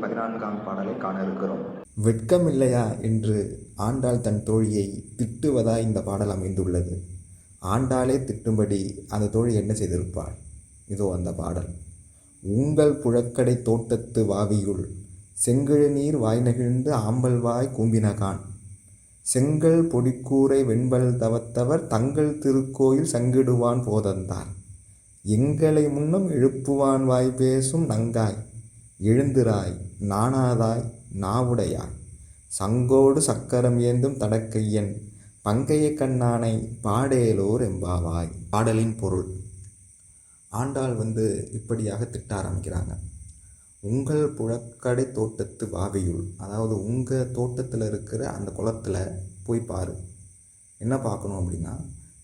பதினான்காம் பாடலை காண இருக்கிறோம். வெட்கமில்லையா என்று ஆண்டாள் தன் தோழியை திட்டுவதாய் இந்த பாடல் அமைந்துள்ளது. ஆண்டாளே திட்டும்படி அந்த தோழி என்ன செய்திருப்பாள்? இதோ அந்த பாடல். உங்கள் புழக்கடை தோட்டத்து வாவியுள் செங்கிழ நீர் வாய் நெகிழ்ந்து ஆம்பல் வாய் கூம்பினகான் செங்கல் பொடிக்கூரை வெண்பல் தவத்தவர் தங்கள் திருக்கோயில் சங்கிடுவான் போதந்தார். எங்களை முன்னும் எழுப்புவான் வாய் பேசும் நங்காய். எழுந்திராய் நாணாதாய் நாவுடையாய். சங்கோடு சக்கரம் ஏந்தும் தடக்கையன் பங்கைய கண்ணானை பாடேலோர் எம்பாவாய். பாடலின் பொருள் ஆண்டாள் வந்து இப்படியாக திட்ட ஆரம்பிக்கிறாங்க. உங்கள் புழக்கடை தோட்டத்து வாவியுள் அதாவது உங்கள் தோட்டத்தில் இருக்கிற அந்த குளத்தில் போய் பாரு. என்ன பார்க்கணும் அப்படின்னா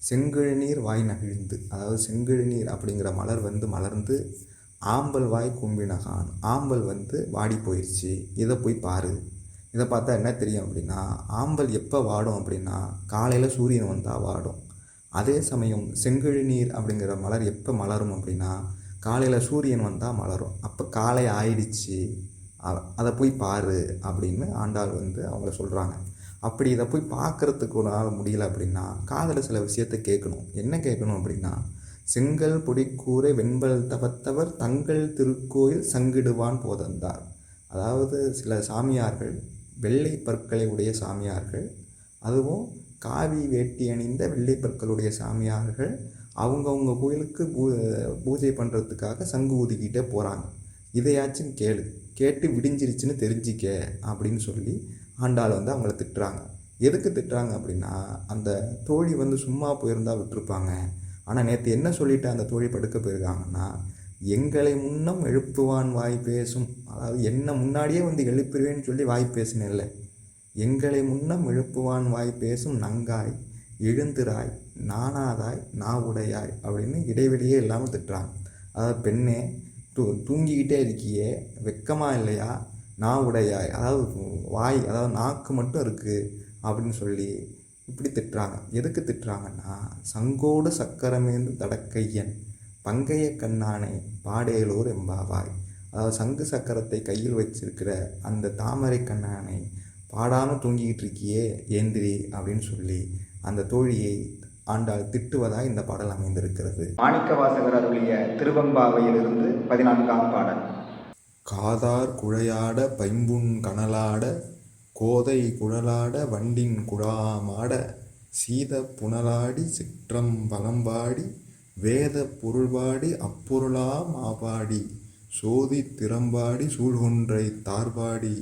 செங்கிழநீர் வாய் நகிழ்ந்து அதாவது செங்கிழநீர் அப்படிங்கிற மலர் வந்து மலர்ந்து ஆம்பல் வாய் கும்பினகான் ஆம்பல் வந்து வாடி போயிடுச்சு இதை போய் பாரு. இதை பார்த்தா என்ன தெரியும் அப்படின்னா ஆம்பல் எப்போ வாடும் அப்படின்னா காலையில் சூரியன் வந்தால் வாடும். அதே சமயம் செங்கிழநீர் அப்படிங்கிற மலர் எப்போ மலரும் அப்படின்னா காலையில் சூரியன் வந்தால் மலரும். அப்போ காலை ஆயிடுச்சு. அதை போய் பாரு அப்படின்னு ஆண்டாள் வந்து அவங்கள சொல்கிறாங்க அப்படி இதை போய் பார்க்குறதுக்கு ஒரு ஆள் முடியல அப்படின்னா காதில் சில விஷயத்தை கேட்கணும். என்ன கேட்கணும் அப்படின்னா செங்கல் பொடிக்கூரை வெண்பல் தவத்தவர் தங்கள் திருக்கோயில் சங்கிடுவான் போதந்தார். அதாவது சில சாமியார்கள் வெள்ளை பற்களை உடைய சாமியார்கள் அதுவும் காவி வேட்டி அணிந்த வெள்ளை பற்களுடைய சாமியார்கள் அவங்கவுங்க கோயிலுக்கு பூ பூஜை பண்ணுறதுக்காக சங்கு ஊதிக்கிட்டே போகிறாங்க இதையாச்சும் கேளு. கேட்டு விடிஞ்சிருச்சுன்னு தெரிஞ்சிக்க அப்படின்னு சொல்லி ஆண்டாள் வந்து அவங்கள திட்டுறாங்க. எதுக்கு திட்டுறாங்க அப்படின்னா அந்த தோழி வந்து சும்மா போயிருந்தா விட்டுருப்பாங்க. ஆனால் நேற்று என்ன சொல்லிட்டு அந்த தோழி படுக்க போயிருக்காங்கன்னா எங்களை முன்னம் எழுப்புவான் வாய் பேசும். அதாவது என்ன முன்னாடியே வந்து எழுப்பிடுவேன்னு சொல்லி வாய் பேசினேன்ல எங்களை முன்னம் எழுப்புவான் வாய் பேசும் நங்காய் எழுந்திராய் நாணாதாய் நாவுடையாய் அப்படின்னு இடைவெளியே இல்லாமல் திட்டுறாங்க. அதாவது பெண்ணே தூ தூங்கிக்கிட்டே இருக்கியே வெக்கமாக இல்லையா? நாவுடையாய் அதாவது வாய் அதாவது நாக்கு மட்டும் இருக்குது அப்படின்னு சொல்லி இப்படி திட்டுறாங்க. எதுக்கு திட்டுறாங்கன்னா சங்கோடு சக்கரமேந்து தடக்கையன் பங்கைய கண்ணானை பாடேலூர் எம்பாவாய் அதாவது சங்கு சக்கரத்தை கையில் வச்சிருக்கிற அந்த தாமரை கண்ணானை பாடாமல் தூங்கிக்கிட்டு இருக்கியே ஏந்திரி அப்படின்னு சொல்லி அந்த தோழியை ஆண்டால் திட்டுவதாக இந்த பாடல் அமைந்திருக்கிறது. மாணிக்கவாசகர் அருளிய திருவம்பாவையிலிருந்து பதினான்காம் பாடல். காதார் குழையாட பைம்புண் கனலாட கோதை குழலாட வண்டின் குழாமாட சீத புனலாடி சிற்றம் பலம்பாடி வேத பொருள்பாடி அப்பொருளா மாபாடி சோதி திறம்பாடி சூழ்கொன்றை தார்பாடி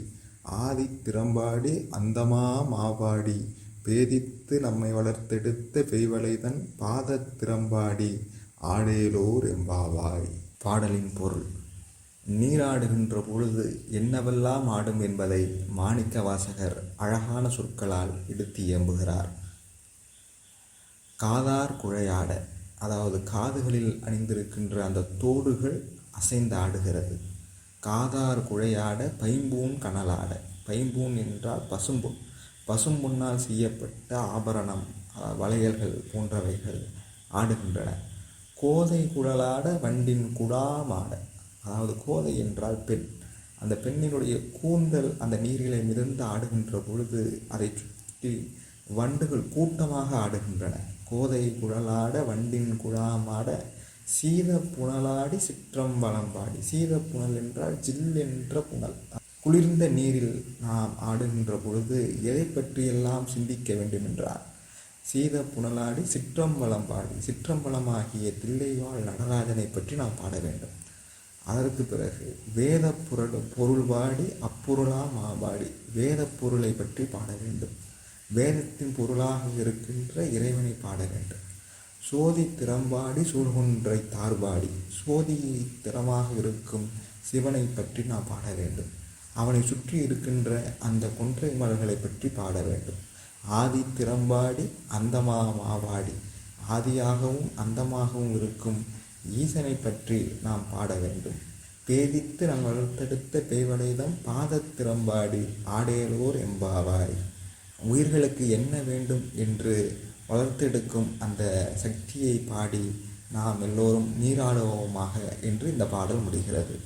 ஆதி திறம்பாடி அந்தமா மாபாடி பேதித்து நம்மை வளர்த்தெடுத்த பெய்வளைதன் பாத திறம்பாடி ஆடேலோர் எம்பாவாய். பாடலின் பொருள். நீராடுகின்ற பொழுது என்னவெல்லாம் ஆடும் என்பதை மாணிக்க வாசகர் அழகான சொற்களால் எடுத்து இயம்புகிறார். காதார் குழையாட அதாவது காதுகளில் அணிந்திருக்கின்ற அந்த தோடுகள் அசைந்து ஆடுகிறது. காதார் குழையாட பைம்பூன் கனலாட. பைம்பூன் என்றால் பசும்பொன் பசும்பொன்னால் செய்யப்பட்ட ஆபரணம் வளையல்கள் போன்றவைகள் ஆடுகின்றன. கோதை குழலாட வண்டின் குடாமாட அதாவது கோதை என்றால் பெண். அந்த பெண்ணினுடைய கூந்தல் அந்த நீர்களை மிதந்து ஆடுகின்ற பொழுது அதை சுற்றி வண்டுகள் கூட்டமாக ஆடுகின்றன. கோதை குழலாட வண்டின் குழாமாட சீத புனலாடி சிற்றம் வளம்பாடி சீத புனல் என்றால் ஜில் என்ற புனல். குளிர்ந்த நீரில் நாம் ஆடுகின்ற பொழுது எதை பற்றியெல்லாம் சிந்திக்க வேண்டும் என்றார் சீத புனலாடி சிற்றம்பலம் பாடி. சிற்றம்பலமாகிய தில்லைவாழ் நடராஜனை பற்றி நாம் பாட வேண்டும். அதற்கு பிறகு வேத பொருள் பொருள் பாடி அப்பொருளா மாபாடி. வேத பொருளை பற்றி பாட வேண்டும். வேதத்தின் பொருளாக இருக்கின்ற இறைவனை பாட வேண்டும். சோதி திறம்பாடி சூழ்கொன்றை தார்பாடி. சோதி திறமாக இருக்கும் சிவனை பற்றி நான் பாட வேண்டும். அவனை சுற்றி இருக்கின்ற அந்த கொன்றை மலர்களை பற்றி பாட வேண்டும். ஆதி திறம்பாடி அந்தமா மாவாடி ஆதியாகவும் அந்தமாகவும் இருக்கும் ஈசனை பற்றி நாம் பாட வேண்டும். பேதித்து நாம் வளர்த்தெடுத்த பேவளைதம் பாதத் திறம்பாடி எம்பாவாய் உயிர்களுக்கு என்ன வேண்டும் என்று வளர்த்தெடுக்கும் அந்த சக்தியை பாடி நாம் எல்லோரும் நீராடுவோமாக என்று இந்த பாடல் முடிகிறது.